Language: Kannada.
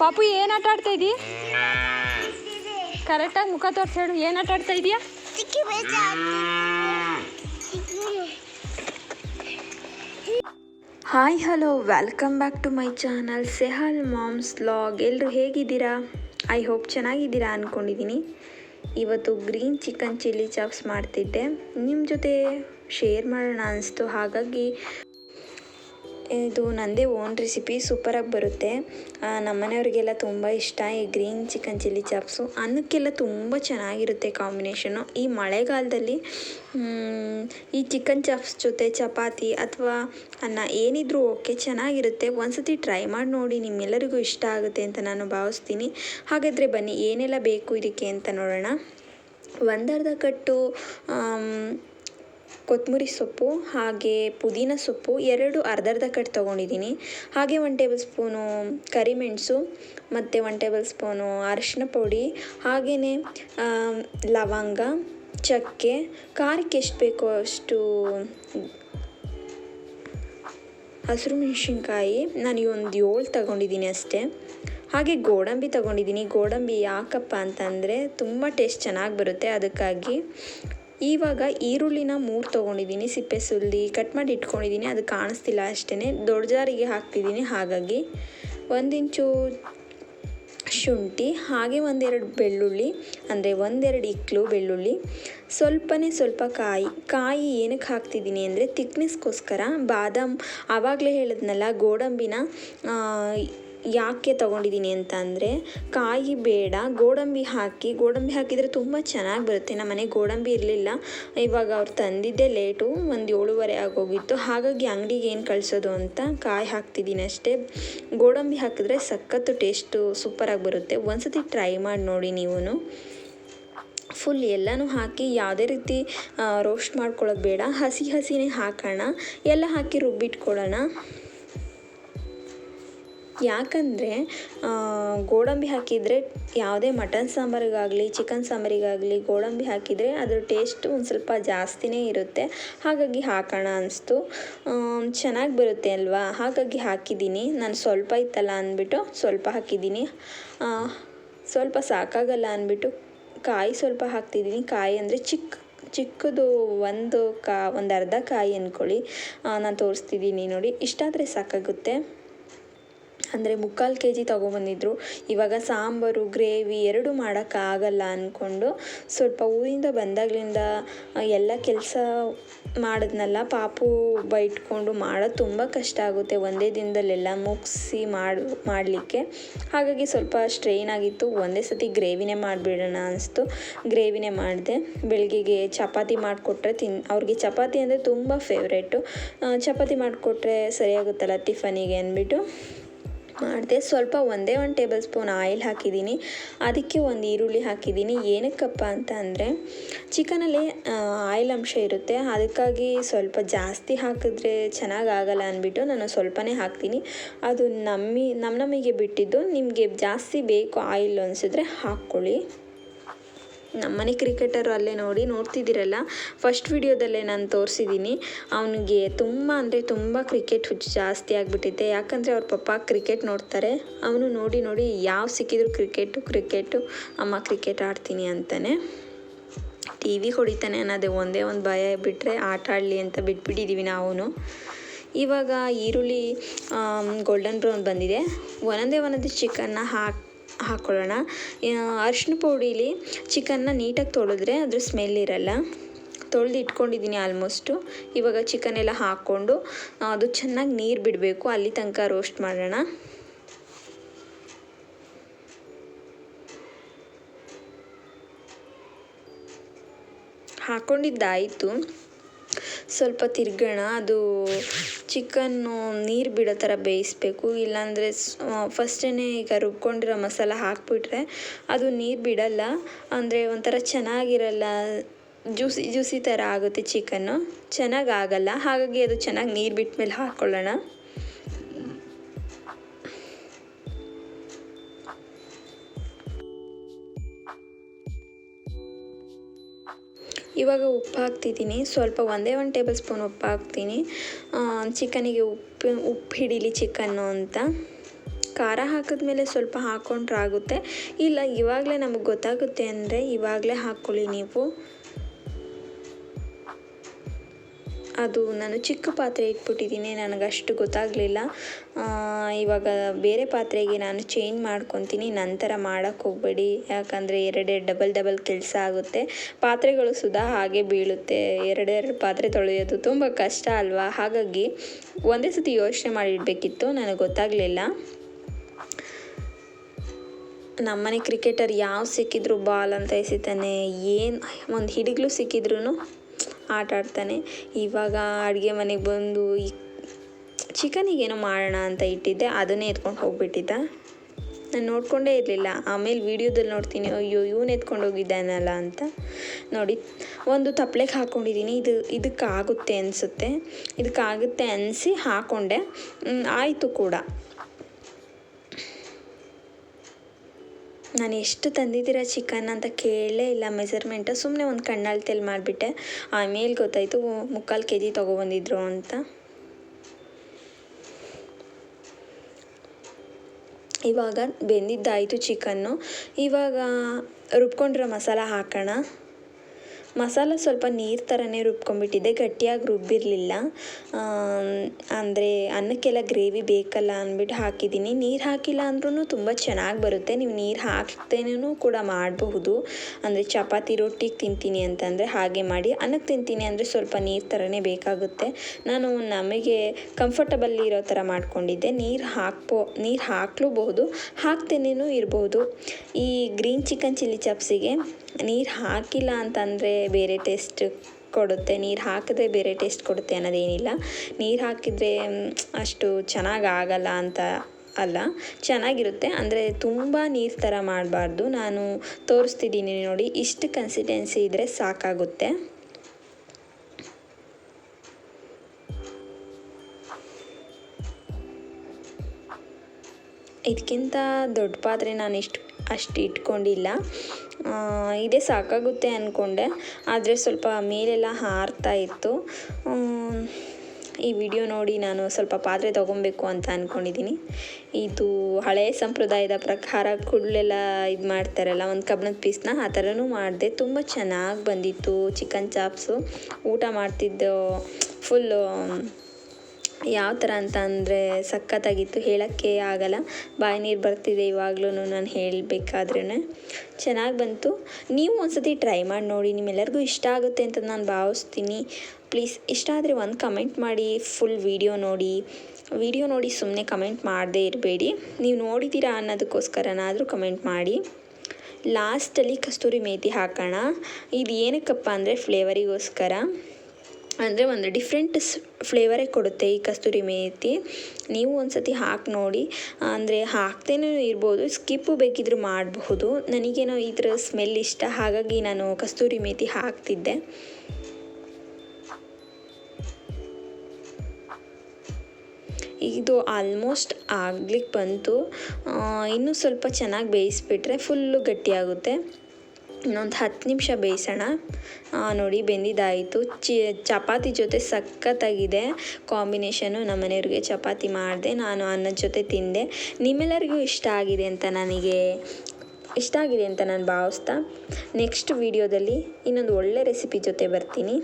ಪಾಪು ಏನು ಆಟ ಆಡ್ತಾ ಇದ್ದೀ ಕರೆಕ್ಟಾಗಿ ಮುಖ ತೋರಿಸಿ ಹೇಳು ಏನು ಆಟ ಆಡ್ತಾ ಇದೀಯಾ? Hi hello welcome back to my channel Sehal moms log ಎಲ್ಲರೂ ಹೇಗಿದ್ದೀರಾ? ಐ ಹೋಪ್ ಚೆನ್ನಾಗಿದ್ದೀರಾ ಅಂದ್ಕೊಂಡಿದ್ದೀನಿ ಇವತ್ತು ಗ್ರೀನ್ ಚಿಕನ್ ಚಿಲ್ಲಿ ಚಾಪ್ಸ್ ಮಾಡ್ತಿದ್ದೆ. ನಿಮ್ಮ ಜೊತೆ ಶೇರ್ ಮಾಡೋಣ ಅನಿಸ್ತು. ಹಾಗಾಗಿ ಇದು ನನ್ನದೇ ಓನ್ ರೆಸಿಪಿ ಸೂಪರಾಗಿ ಬರುತ್ತೆ. ನಮ್ಮ ನಮ್ಮನೆಯವ್ರಿಗೆಲ್ಲ ತುಂಬ ಇಷ್ಟ. ಈ ಗ್ರೀನ್ ಚಿಕನ್ ಚಿಲ್ಲಿ ಚಾಪ್ಸು ಅನ್ನಕ್ಕೆಲ್ಲ ತುಂಬ ಚೆನ್ನಾಗಿರುತ್ತೆ ಕಾಂಬಿನೇಷನು ಈ ಮಳೆಗಾಲದಲ್ಲಿ ಈ ಚಿಕನ್ ಚಾಪ್ಸ್ ಜೊತೆ ಚಪಾತಿ ಅಥವಾ ಅನ್ನ ಏನಿದ್ರೂ ಓಕೆ ಚೆನ್ನಾಗಿರುತ್ತೆ. ಒಂದ್ಸತಿ ಟ್ರೈ ಮಾಡಿ ನೋಡಿ, ನಿಮ್ಮೆಲ್ಲರಿಗೂ ಇಷ್ಟ ಆಗುತ್ತೆ ಅಂತ ನಾನು ಭಾವಿಸ್ತೀನಿ. ಹಾಗಾದರೆ ಬನ್ನಿ, ಏನೆಲ್ಲ ಬೇಕು ಇದಕ್ಕೆ ಅಂತ ನೋಡೋಣ. ಒಂದರ್ಧ ಕಟ್ಟು ಕೊತ್ತಂಬರಿ ಸೊಪ್ಪು ಹಾಗೆ ಪುದೀನ ಸೊಪ್ಪು ಎರಡು ಅರ್ಧ ಅರ್ಧ ಕಟ್ ತೊಗೊಂಡಿದ್ದೀನಿ. ಹಾಗೆ ಒನ್ ಟೇಬಲ್ ಸ್ಪೂನು ಕರಿಮೆಣಸು, ಮತ್ತು ಒನ್ ಟೇಬಲ್ ಸ್ಪೂನು ಅರಿಶಿನ ಪುಡಿ ಹಾಗೆಯೇ ಲವಂಗ, ಚಕ್ಕೆ, ಖಾರಕ್ಕೆ ಎಷ್ಟು ಬೇಕೋ ಅಷ್ಟು ಹಸಿರು ಮೆಣಸಿನ್ಕಾಯಿ, ನಾನು ಒಂದು ಏಳು ತಗೊಂಡಿದ್ದೀನಿ ಅಷ್ಟೇ. ಹಾಗೆ ಗೋಡಂಬಿ ತಗೊಂಡಿದ್ದೀನಿ. ಗೋಡಂಬಿ ಯಾಕಪ್ಪ ಅಂತಂದರೆ ತುಂಬ ಟೇಸ್ಟ್ ಚೆನ್ನಾಗಿ ಬರುತ್ತೆ. ಅದಕ್ಕಾಗಿ ಇವಾಗ ಈರುಳ್ಳಿನ ಮೂರು ತೊಗೊಂಡಿದ್ದೀನಿ ಸಿಪ್ಪೆ ಸುಲ್ದಿ ಕಟ್ ಮಾಡಿ ಇಟ್ಕೊಂಡಿದ್ದೀನಿ ಅದು ಕಾಣಿಸ್ತಿಲ್ಲ ಅಷ್ಟೇ ದೊಡ್ಡ ಜಾರಿಗೆ ಹಾಕ್ತಿದ್ದೀನಿ ಹಾಗಾಗಿ ಒಂದಿಂಚು ಶುಂಠಿ, ಹಾಗೆ ಒಂದೆರಡು ಬೆಳ್ಳುಳ್ಳಿ, ಅಂದರೆ ಒಂದೆರಡು ಇಕ್ಕಲು ಬೆಳ್ಳುಳ್ಳಿ, ಸ್ವಲ್ಪನೇ ಸ್ವಲ್ಪ ಕಾಯಿ ಕಾಯಿ ಏನಕ್ಕೆ ಹಾಕ್ತಿದ್ದೀನಿ ಅಂದರೆ ತಿಕ್ನೆಸ್ಗೋಸ್ಕರ ಬಾದಾಮ್, ಆವಾಗಲೇ ಹೇಳಿದ್ನಲ್ಲ ಗೋಡಂಬಿನ ಯಾಕೆ ತೊಗೊಂಡಿದ್ದೀನಿ ಅಂತ ಅಂದರೆ, ಕಾಯಿ ಬೇಡ, ಗೋಡಂಬಿ ಹಾಕಿ, ಗೋಡಂಬಿ ಹಾಕಿದರೆ ತುಂಬ ಚೆನ್ನಾಗಿ ಬರುತ್ತೆ. ನಮ್ಮ ಮನೆಗೆ ಗೋಡಂಬಿ ಇರಲಿಲ್ಲ. ಇವಾಗ ಅವ್ರು ತಂದಿದ್ದೇ ಲೇಟು, ಒಂದು ಏಳುವರೆ ಆಗೋಗಿತ್ತು. ಹಾಗಾಗಿ ಅಂಗಡಿಗೆ ಏನು ಕಳಿಸೋದು ಅಂತ ಕಾಯಿ ಹಾಕ್ತಿದ್ದೀನಿ ಅಷ್ಟೇ. ಗೋಡಂಬಿ ಹಾಕಿದ್ರೆ ಸಖತ್ತು ಟೇಸ್ಟು ಸೂಪರಾಗಿ ಬರುತ್ತೆ. ಒಂದ್ಸತಿ ಟ್ರೈ ಮಾಡಿ ನೋಡಿ ನೀವು ಫುಲ್ ಎಲ್ಲನೂ ಹಾಕಿ ಯಾವುದೇ ರೀತಿ ರೋಸ್ಟ್ ಮಾಡ್ಕೊಳ್ಳೋದು ಬೇಡ. ಹಸಿ ಹಸಿನೇ ಹಾಕೋಣ. ಎಲ್ಲ ಹಾಕಿ ರುಬ್ಬಿಟ್ಕೊಳ್ಳೋಣ. ಯಾಕಂದರೆ ಗೋಡಂಬಿ ಹಾಕಿದರೆ ಯಾವುದೇ ಮಟನ್ ಸಾಂಬಾರಿಗಾಗಲಿ, ಚಿಕನ್ ಸಾಂಬಾರಿಗಾಗಲಿ ಗೋಡಂಬಿ ಹಾಕಿದರೆ ಅದರ ಟೇಸ್ಟು ಒಂದು ಸ್ವಲ್ಪ ಜಾಸ್ತಿನೇ ಇರುತ್ತೆ. ಹಾಗಾಗಿ ಹಾಕೋಣ ಅನ್ನಿಸ್ತು ಚೆನ್ನಾಗಿ ಬರುತ್ತೆ ಅಲ್ವಾ? ಹಾಗಾಗಿ ಹಾಕಿದ್ದೀನಿ. ನಾನು ಸ್ವಲ್ಪ ಇತ್ತಲ್ಲ ಅಂದ್ಬಿಟ್ಟು ಸ್ವಲ್ಪ ಹಾಕಿದ್ದೀನಿ. ಸ್ವಲ್ಪ ಸಾಕಾಗಲ್ಲ ಅಂದ್ಬಿಟ್ಟು ಕಾಯಿ ಸ್ವಲ್ಪ ಹಾಕ್ತಿದ್ದೀನಿ. ಕಾಯಿ ಅಂದರೆ ಚಿಕ್ಕ ಚಿಕ್ಕದು ಒಂದು ಕಾ, ಒಂದು ಅರ್ಧ ಕಾಯಿ ಅಂದ್ಕೊಳ್ಳಿ ನಾನು ತೋರಿಸ್ತಿದ್ದೀನಿ ನೋಡಿ. ಇಷ್ಟಾದರೆ ಸಾಕಾಗುತ್ತೆ. ಅಂದರೆ ಮುಕ್ಕಾಲು ಕೆ ಜಿ ತೊಗೊಬಂದಿದ್ರು. ಇವಾಗ ಸಾಂಬಾರು, ಗ್ರೇವಿ ಎರಡು ಮಾಡೋಕ್ಕಾಗಲ್ಲ ಅಂದ್ಕೊಂಡು ಸ್ವಲ್ಪ ಊರಿಂದ ಬಂದಾಗಲಿಂದ ಎಲ್ಲ ಕೆಲಸ ಮಾಡಿದ್ನಲ್ಲ, ಪಾಪು ಬೈಟ್ಕೊಂಡು ಮಾಡೋದು ತುಂಬ ಕಷ್ಟ ಆಗುತ್ತೆ. ಒಂದೇ ದಿನದಲ್ಲೆಲ್ಲ ಮುಗಿಸಿ ಮಾಡಿ, ಮಾಡಲಿಕ್ಕೆ. ಹಾಗಾಗಿ ಸ್ವಲ್ಪ ಸ್ಟ್ರೈನ್ ಆಗಿತ್ತು. ಒಂದೇ ಸತಿ ಗ್ರೇವಿನೇ ಮಾಡಿಬಿಡೋಣ ಅನಿಸ್ತು. ಗ್ರೇವಿನೇ ಮಾಡಿದೆ. ಬೆಳಗ್ಗೆಗೆ ಚಪಾತಿ ಮಾಡಿಕೊಟ್ರೆ ತಿನ್, ಅವ್ರಿಗೆ ಚಪಾತಿ ಅಂದರೆ ತುಂಬ ಫೇವ್ರೇಟು ಚಪಾತಿ ಮಾಡಿಕೊಟ್ರೆ ಸರಿಯಾಗುತ್ತಲ್ಲ ಟಿಫನಿಗೆ ಅಂದ್ಬಿಟ್ಟು? ಮಾಡಿದೆ ಸ್ವಲ್ಪ ಒಂದೇ ಒಂದು ಟೇಬಲ್ ಸ್ಪೂನ್ ಆಯಿಲ್ ಹಾಕಿದ್ದೀನಿ. ಅದಕ್ಕೆ ಒಂದು ಈರುಳ್ಳಿ ಹಾಕಿದ್ದೀನಿ. ಏನಕ್ಕಪ್ಪ ಅಂತ ಅಂದರೆ ಚಿಕನಲ್ಲಿ ಆಯಿಲ್ ಅಂಶ ಇರುತ್ತೆ. ಅದಕ್ಕಾಗಿ ಸ್ವಲ್ಪ ಜಾಸ್ತಿ ಹಾಕಿದ್ರೆ ಚೆನ್ನಾಗಾಗಲ್ಲ ಅಂದ್ಬಿಟ್ಟು ನಾನು ಸ್ವಲ್ಪನೇ ಹಾಕ್ತೀನಿ. ಅದು ನಮ್ಮಿ ನಮ್ಮ ನಮಗೆ ಬಿಟ್ಟಿದ್ದು. ನಿಮಗೆ ಜಾಸ್ತಿ ಬೇಕು ಆಯಿಲ್ ಅನಿಸಿದ್ರೆ ಹಾಕ್ಕೊಳ್ಳಿ. ನಮ್ಮನೆ ಕ್ರಿಕೆಟರು ಅಲ್ಲೇ ನೋಡಿ ನೋಡ್ತಿದ್ದೀರಲ್ಲ? ಫಸ್ಟ್ ವಿಡಿಯೋದಲ್ಲೇ ನಾನು ತೋರಿಸಿದ್ದೀನಿ ಅವನಿಗೆ ತುಂಬ ಅಂದರೆ ತುಂಬ ಕ್ರಿಕೆಟ್ ಹುಚ್ಚು ಜಾಸ್ತಿ ಆಗಿಬಿಟ್ಟಿದೆ. ಯಾಕಂದರೆ ಅವ್ರ ಪಪ್ಪ ಕ್ರಿಕೆಟ್ ನೋಡ್ತಾರೆ. ಅವನು ನೋಡಿ ನೋಡಿ ಯಾವ ಸಿಕ್ಕಿದ್ರು ಕ್ರಿಕೆಟು ಕ್ರಿಕೆಟು ಅಮ್ಮ ಕ್ರಿಕೆಟ್ ಆಡ್ತೀನಿ ಅಂತಾನೆ. ಟಿ ವಿ ಹೊಡಿತಾನೆ ಅನ್ನೋದೇ ಒಂದೇ ಒಂದು ಭಯ ಬಿಟ್ಟರೆ ಆಟ ಆಡಲಿ ಅಂತ ಬಿಟ್ಬಿಟ್ಟಿದ್ದೀವಿ ನಾವು ಇವಾಗ ಈರುಳ್ಳಿ ಗೋಲ್ಡನ್ ಬ್ರೌನ್ ಬಂದಿದೆ. ಒಂದೊಂದೇ ಒಂದೊಂದೇ ಚಿಕನ್ನ ಹಾಕಿ ಹಾಕ್ಕೊಳ್ಳೋಣ. ಅರಿಶಿನ ಪುಡೀಲಿ ಚಿಕನ್ನ ನೀಟಾಗಿ ತೊಳೆದ್ರೆ ಅದ್ರ ಸ್ಮೆಲ್ ಇರಲ್ಲ. ತೊಳೆದು ಇಟ್ಕೊಂಡಿದ್ದೀನಿ ಆಲ್ಮೋಸ್ಟು ಇವಾಗ ಚಿಕನ್ ಎಲ್ಲ ಹಾಕ್ಕೊಂಡು ಅದು ಚೆನ್ನಾಗಿ ನೀರು ಬಿಡಬೇಕು. ಅಲ್ಲಿ ತನಕ ರೋಸ್ಟ್ ಮಾಡೋಣ. ಹಾಕ್ಕೊಂಡಿದ್ದಾಯಿತು. ಸ್ವಲ್ಪ ತಿರ್ಗೋಣ, ಅದು ಚಿಕನ್ನು ನೀರು ಬಿಡೋ ಥರ ಬೇಯಿಸ್ಬೇಕು. ಇಲ್ಲಾಂದರೆ ಫಸ್ಟೇ ಈಗ ರುಬ್ಕೊಂಡಿರೋ ಮಸಾಲ ಹಾಕಿಬಿಟ್ರೆ ಅದು ನೀರು ಬಿಡಲ್ಲ. ಅಂದರೆ ಒಂಥರ ಚೆನ್ನಾಗಿರಲ್ಲ, ಜ್ಯೂಸಿ ಜ್ಯೂಸಿ ಥರ ಆಗುತ್ತೆ ಚಿಕನ್ನು. ಚೆನ್ನಾಗಿ ಆಗಲ್ಲ. ಹಾಗಾಗಿ ಅದು ಚೆನ್ನಾಗಿ ನೀರು ಬಿಟ್ಟ ಮೇಲೆ ಹಾಕ್ಕೊಳ್ಳೋಣ ಇವಾಗ ಉಪ್ಪು ಹಾಕ್ತಿದ್ದೀನಿ ಸ್ವಲ್ಪ ಒಂದೇ ಒಂದು ಟೇಬಲ್ ಸ್ಪೂನ್ ಉಪ್ಪು ಹಾಕ್ತೀನಿ ಚಿಕನಿಗೆ ಉಪ್ಪು ಉಪ್ಪು ಹಿಡೀಲಿ ಚಿಕನ್ನು ಅಂತ. ಖಾರ ಹಾಕಿದ್ಮೇಲೆ ಸ್ವಲ್ಪ ಹಾಕ್ಕೊಂಡ್ರೆ ಆಗುತ್ತೆ ಇಲ್ಲ, ಇವಾಗಲೇ ನಮಗೆ ಗೊತ್ತಾಗುತ್ತೆ ಅಂದರೆ ಇವಾಗಲೇ ಹಾಕ್ಕೊಳ್ಳಿ ನೀವು. ಅದು ನಾನು ಚಿಕ್ಕ ಪಾತ್ರೆ ಇಟ್ಬಿಟ್ಟಿದ್ದೀನಿ, ನನಗಷ್ಟು ಗೊತ್ತಾಗಲಿಲ್ಲ. ಇವಾಗ ಬೇರೆ ಪಾತ್ರೆಗೆ ನಾನು ಚೇಂಜ್ ಮಾಡ್ಕೊತೀನಿ, ನಂತರ ಮಾಡೋಕ್ಕೆ ಹೋಗಬೇಡಿ. ಯಾಕಂದರೆ ಎರಡೆರಡು ಡಬಲ್ ಡಬಲ್ ಕೆಲಸ ಆಗುತ್ತೆ. ಪಾತ್ರೆಗಳು ಸುಧಾ ಹಾಗೆ ಬೀಳುತ್ತೆ. ಎರಡೆರಡು ಪಾತ್ರೆ ತೊಳೆಯೋದು ತುಂಬ ಕಷ್ಟ ಅಲ್ವಾ? ಹಾಗಾಗಿ ಒಂದೇ ಸತಿ ಯೋಚನೆ ಮಾಡಿಡಬೇಕಿತ್ತು, ನನಗೆ ಗೊತ್ತಾಗಲಿಲ್ಲ. ನಮ್ಮನೆ ಕ್ರಿಕೆಟರ್ ಯಾವ ಸಿಕ್ಕಿದ್ರು ಬಾಲ್ ಅಂತ ಎಸಿತಾನೆ, ಏನು, ಒಂದು ಹಿಡಿಗ್ಲು ಸಿಕ್ಕಿದ್ರು ಆಟ ಆಡ್ತಾನೆ ಇವಾಗ ಅಡುಗೆ ಮನೆಗೆ ಬಂದು ಈ ಚಿಕನಿಗೇನೋ ಮಾಡೋಣ ಅಂತ ಇಟ್ಟಿದ್ದೆ, ಅದನ್ನೇ ಎತ್ಕೊಂಡು ಹೋಗಿಬಿಟ್ಟಿದ್ದ. ನಾನು ನೋಡಿಕೊಂಡೇ ಇರಲಿಲ್ಲ. ಆಮೇಲೆ ವೀಡಿಯೋದಲ್ಲಿ ನೋಡ್ತೀನಿ, ಅಯ್ಯೋ ಇವನು ಎತ್ಕೊಂಡು ಹೋಗಿದ್ದಾನಲ್ಲ ಅಂತ. ನೋಡಿ, ಒಂದು ತಪ್ಲೆಗೆ ಹಾಕ್ಕೊಂಡಿದ್ದೀನಿ ಇದು, ಇದಕ್ಕಾಗುತ್ತೆ ಅನಿಸುತ್ತೆ. ಇದಕ್ಕಾಗುತ್ತೆ ಅನಿಸಿ ಹಾಕ್ಕೊಂಡೆ ಆಯಿತು ಕೂಡ. ನಾನು ಎಷ್ಟು ತಂದಿದ್ದೀರ ಚಿಕನ್ ಅಂತ ಕೇಳಲೇ ಇಲ್ಲ ಮೆಸರ್ಮೆಂಟು. ಸುಮ್ಮನೆ ಒಂದು ಕಣ್ಣಲ್ಲಿ ಮಾಡಿಬಿಟ್ಟೆ. ಆಮೇಲೆ ಗೊತ್ತಾಯಿತು ಮುಕ್ಕಾಲು ಕೆ ಜಿ ತೊಗೊಬಂದಿದ್ರು ಅಂತ. ಇವಾಗ ಬೆಂದಿದ್ದಾಯಿತು ಚಿಕನ್ನು. ಇವಾಗ ರುಬ್ಕೊಂಡಿರೋ ಮಸಾಲ ಹಾಕೋಣ. ಮಸಾಲ ಸ್ವಲ್ಪ ನೀರು ಥರನೇ ರುಬ್ಕೊಂಡ್ಬಿಟ್ಟಿದ್ದೆ, ಗಟ್ಟಿಯಾಗಿ ರುಬ್ಬಿರಲಿಲ್ಲ. ಅಂದರೆ ಅನ್ನಕ್ಕೆಲ್ಲ ಗ್ರೇವಿ ಬೇಕಲ್ಲ ಅಂದ್ಬಿಟ್ಟು ಹಾಕಿದ್ದೀನಿ. ನೀರು ಹಾಕಿಲ್ಲ ಅಂದ್ರೂ ತುಂಬ ಚೆನ್ನಾಗಿ ಬರುತ್ತೆ. ನೀವು ನೀರು ಹಾಕ್ತೇನೂ ಕೂಡ ಮಾಡಬಹುದು. ಅಂದರೆ ಚಪಾತಿ ರೊಟ್ಟಿಗೆ ತಿಂತೀನಿ ಅಂತಂದರೆ ಹಾಗೆ ಮಾಡಿ ಅನ್ನಕ್ಕೆ ತಿಂತೀನಿ ಅಂದರೆ ಸ್ವಲ್ಪ ನೀರು ಥರನೇ ಬೇಕಾಗುತ್ತೆ. ನಾನು ನಮಗೆ ಕಂಫರ್ಟಬಲ್ ಇರೋ ಥರ ಮಾಡ್ಕೊಂಡಿದ್ದೆ. ನೀರು ಹಾಕ್ಬೋ ನೀರು ಹಾಕ್ಲೂಬಹುದು ಹಾಕ್ತೇನೇನೂ ಇರಬಹುದು ಈ ಗ್ರೀನ್ ಚಿಕನ್ ಚಿಲ್ಲಿ ಚಾಪ್ಸಿಗೆ ನೀರು ಹಾಕಿಲ್ಲ ಅಂತಂದರೆ ಬೇರೆ ಟೇಸ್ಟ್ ಕೊಡುತ್ತೆ. ನೀರು ಹಾಕಿದ್ರೆ ಬೇರೆ ಟೇಸ್ಟ್ ಕೊಡುತ್ತೆ ಅನ್ನೋದೇನಿಲ್ಲ. ನೀರು ಹಾಕಿದರೆ ಅಷ್ಟು ಚೆನ್ನಾಗಿ ಆಗಲ್ಲ ಅಂತ ಅಲ್ಲ. ಚೆನ್ನಾಗಿರುತ್ತೆ. ಅಂದರೆ ತುಂಬ ನೀರು ಥರ ಮಾಡಬಾರ್ದು. ನಾನು ತೋರಿಸ್ತಿದ್ದೀನಿ ನೋಡಿ. ಇಷ್ಟು ಕನ್ಸಿಸ್ಟೆನ್ಸಿ ಇದ್ದರೆ ಸಾಕಾಗುತ್ತೆ. ಇದಕ್ಕಿಂತ ದೊಡ್ಡ ಪಾತ್ರೆ ನಾನು ಇಷ್ಟು ಅಷ್ಟು ಇಟ್ಕೊಂಡಿಲ್ಲ. ಇದೇ ಸಾಕಾಗುತ್ತೆ ಅಂದ್ಕೊಂಡೆ ಆದರೆ ಸ್ವಲ್ಪ ಮೇಲೆಲ್ಲ ಹಾರ್ತಾ ಇತ್ತು. ಈ ವಿಡಿಯೋ ನೋಡಿ ನಾನು ಸ್ವಲ್ಪ ಪಾತ್ರೆ ತೊಗೊಬೇಕು ಅಂತ ಅಂದ್ಕೊಂಡಿದ್ದೀನಿ ಇದು ಹಳೆಯ ಸಂಪ್ರದಾಯದ ಪ್ರಕಾರ ಕೂಡಲೆಲ್ಲ ಇದು ಮಾಡ್ತಾರಲ್ಲ, ಒಂದು ಕಬ್ಬಣದ ಪೀಸ್ನ ಆ ಥರನೂ ಮಾಡಿದೆ. ತುಂಬ ಚೆನ್ನಾಗಿ ಬಂದಿತ್ತು ಚಿಕನ್ ಚಾಪ್ಸು. ಊಟ ಮಾಡ್ತಿದ್ದು ಫುಲ್ಲು ಯಾವ ಥರ ಅಂತ ಅಂದರೆ ಸಖತ್ತಾಗಿತ್ತು, ಹೇಳೋಕ್ಕೆ ಆಗಲ್ಲ. ಬಾಯಿ ನೀರು ಬರ್ತಿದೆ ಇವಾಗ್ಲೂ ನಾನು ಹೇಳಬೇಕಾದ್ರೇ ಚೆನ್ನಾಗಿ ಬಂತು. ನೀವು ಒಂದ್ಸತಿ ಟ್ರೈ ಮಾಡಿ ನೋಡಿ, ನಿಮ್ಮೆಲ್ಲರಿಗೂ ಇಷ್ಟ ಆಗುತ್ತೆ ಅಂತ ನಾನು ಭಾವಿಸ್ತೀನಿ. ಪ್ಲೀಸ್ ಇಷ್ಟ ಆದರೆ ಒಂದು ಕಮೆಂಟ್ ಮಾಡಿ ಫುಲ್ ವಿಡಿಯೋ ನೋಡಿ. ವಿಡಿಯೋ ನೋಡಿ ಸುಮ್ಮನೆ ಕಮೆಂಟ್ ಮಾಡದೇ ಇರಬೇಡಿ. ನೀವು ನೋಡಿದ್ದೀರಾ ಅನ್ನೋದಕ್ಕೋಸ್ಕರನಾದರೂ ಕಮೆಂಟ್ ಮಾಡಿ. ಲಾಸ್ಟಲ್ಲಿ ಕಸ್ತೂರಿ ಮೇತಿ ಹಾಕೋಣ. ಇದು ಏನಕ್ಕಪ್ಪ ಅಂದರೆ ಫ್ಲೇವರಿಗೋಸ್ಕರ ಅಂದರೆ ಒಂದು ಡಿಫ್ರೆಂಟ್ ಫ್ಲೇವರೇ ಕೊಡುತ್ತೆ ಈ ಕಸ್ತೂರಿ ಮೇಥಿ ನೀವು ಒಂದು ಸತಿ ಹಾಕಿ ನೋಡಿ. ಅಂದರೆ ಹಾಕ್ತೇನೆ ಇರ್ಬೋದು ಸ್ಕಿಪ್ಪು ಬೇಕಿದ್ದರೂ ಮಾಡಬಹುದು. ನನಗೇನೋ ಥರ ಸ್ಮೆಲ್ ಇಷ್ಟ, ಹಾಗಾಗಿ ನಾನು ಕಸ್ತೂರಿ ಮೇಥಿ ಹಾಕ್ತಿದ್ದೆ. ಇದು ಆಲ್ಮೋಸ್ಟ್ ಆಗ್ಲಿಕ್ಕೆ ಬಂತು. ಇನ್ನೂ ಸ್ವಲ್ಪ ಚೆನ್ನಾಗಿ ಬೇಯಿಸಿಬಿಟ್ರೆ ಫುಲ್ಲು ಗಟ್ಟಿಯಾಗುತ್ತೆ. ಇನ್ನೊಂದು ಹತ್ತು ನಿಮಿಷ ಬೇಯಿಸೋಣ. ನೋಡಿ, ಬೆಂದಿದ್ದಾಯಿತು. ಚಿ, ಚಪಾತಿ ಜೊತೆ ಸಖತ್ತಾಗಿದೆ ಕಾಂಬಿನೇಷನು. ನಮ್ಮ ಮನೆಯವ್ರಿಗೆ ಚಪಾತಿ ಮಾಡಿದೆ. ನಾನು ಅನ್ನದ ಜೊತೆ ತಿಂದೆ. ನಿಮ್ಮೆಲ್ಲರಿಗೂ ಇಷ್ಟ ಆಗಿದೆ ಅಂತ ನನಗೆ, ಇಷ್ಟ ಆಗಿದೆ ಅಂತ ನಾನು ಭಾವಿಸ್ತಾ, ನೆಕ್ಸ್ಟ್ ವೀಡಿಯೋದಲ್ಲಿ ಇನ್ನೊಂದು ಒಳ್ಳೆ ರೆಸಿಪಿ ಜೊತೆ ಬರ್ತೀನಿ.